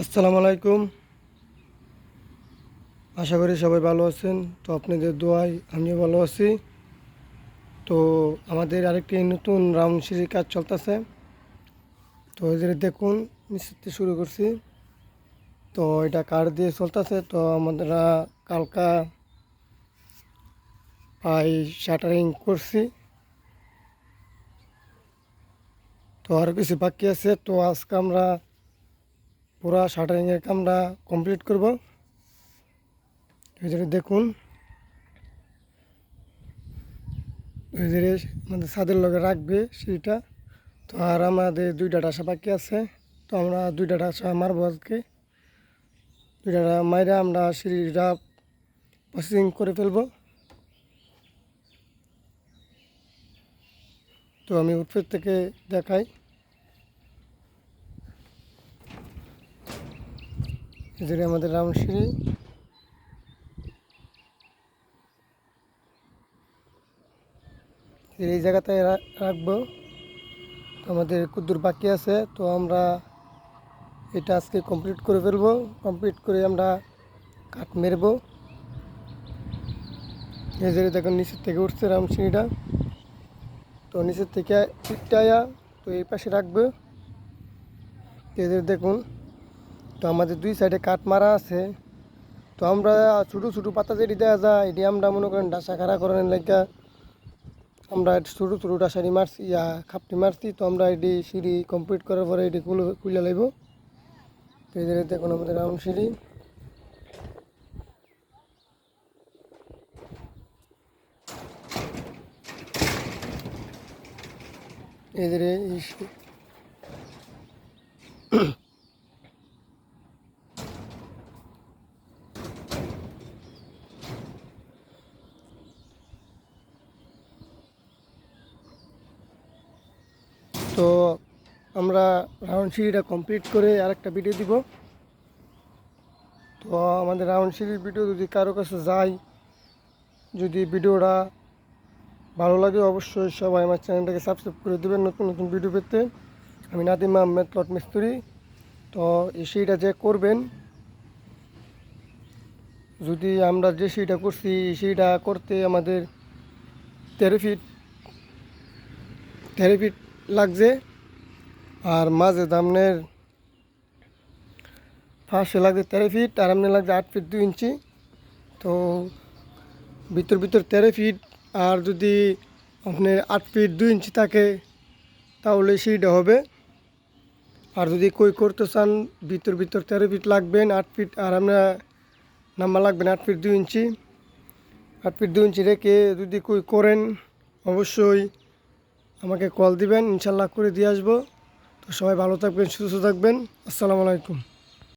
আসসালামু আলাইকুম। আশা করি সবাই ভালো আছেন। তো আপনাদের দোয়ায় আমিও ভালো আছি। তো আমাদের আরেকটি নতুন রাউন্ড সিঁড়ির কাজ চলতেছে। তো এদের দেখুন মিস্ত্রি শুরু করছি। তো এটা কার দিয়ে চলতেছে? তো আমরা কালকা পাই শাটারিং করছি। তো আর কিছু বাকি আছে। তো আজকে আমরা পুরা শাটারিংয়ের কামটা কমপ্লিট করব। এদের দেখুন। এদের আমাদের ছাদের লগে রাখবে সিঁড়িটা। তো আর আমাদের দুইটা ডাসা বাকি আছে। তো আমরা দুইটা ডাসা মারব আজকে। দুইটা মাইরা আমরা সিঁড়িটা প্রসেসিং করে ফেলব। তো আমি উৎপের থেকে দেখাই। এদিকে আমাদের রাউন্ড সিঁড়ি। এই জায়গাতে রাখব। তো আমাদের কুদ্দুর বাকি আছে, তো আমরা এটা আজকে কমপ্লিট করে ফেলব। কমপ্লিট করে আমরা কাঠ মেরবো। যে দেখুন নিচের থেকে উঠছে সিঁড়িটা। তো নিচের থেকে ইটায়া তো এই পাশে রাখব। এদের দেখুন তো আমাদের দুই সাইডে কাঠ মারা আছে। তো আমরা ছোটো ছোটো পাতা যেটি দেওয়া যায়, এটি আমরা মনে করেন ডাসা খাড়া করেন লাগা। আমরা ছোটো ছোটো ডাসারি মারছি, ইয়া খাপটি মারছি, তো আমরা এটি সিঁড়ি কমপ্লিট করার পরে এটি খুলে খুলে লাগব তো এদের দেখুন আমাদের রাউন্ড সিঁড়ি। এদের এই তো আমরা রাউন্ড সিঁড়িটা কমপ্লিট করে আরেকটা ভিডিও দিব। তো আমাদের রাউন্ড সিঁড়ির ভিডিও যদি কারও কাছে যায়, যদি ভিডিওটা ভালো লাগে অবশ্যই সবাই আমার চ্যানেলটাকে সাবস্ক্রাইব করে দেবেন নতুন নতুন ভিডিও পেতে। আমি নাদিম আহমেদ লট মিস্ত্রি। তো এই সিঁড়িটা যে করবেন, যদি আমরা যে সিঁড়িটা করছি সিঁড়িটা করতে আমাদের তেরো ফিট তেরো ফিট লাগছে। আর মাঝে দামনের ফার্স্টে লাগছে তেরো ফিট আর আমনে লাগছে আট ফিট দুই ইঞ্চি। তো ভিতর ভিতর তেরো ফিট আর যদি আপনার আট ফিট দুই ইঞ্চি থাকে, তাহলে সেইটা হবে। আর যদি কই করতে চান, ভিতর ভিতর তেরো ফিট লাগবেন, আট ফিট আর আপনার নাম্বার লাগবেন আট ফিট দুই ইঞ্চি। আট ফিট দুই ইঞ্চি রেখে যদি কই করেন, অবশ্যই আমাকে কল দিবেন, ইনশাল্লাহ করে দিয়ে আসব। তো সবাই ভালো থাকবেন, সুস্থ থাকবেন। আসসালামু আলাইকুম।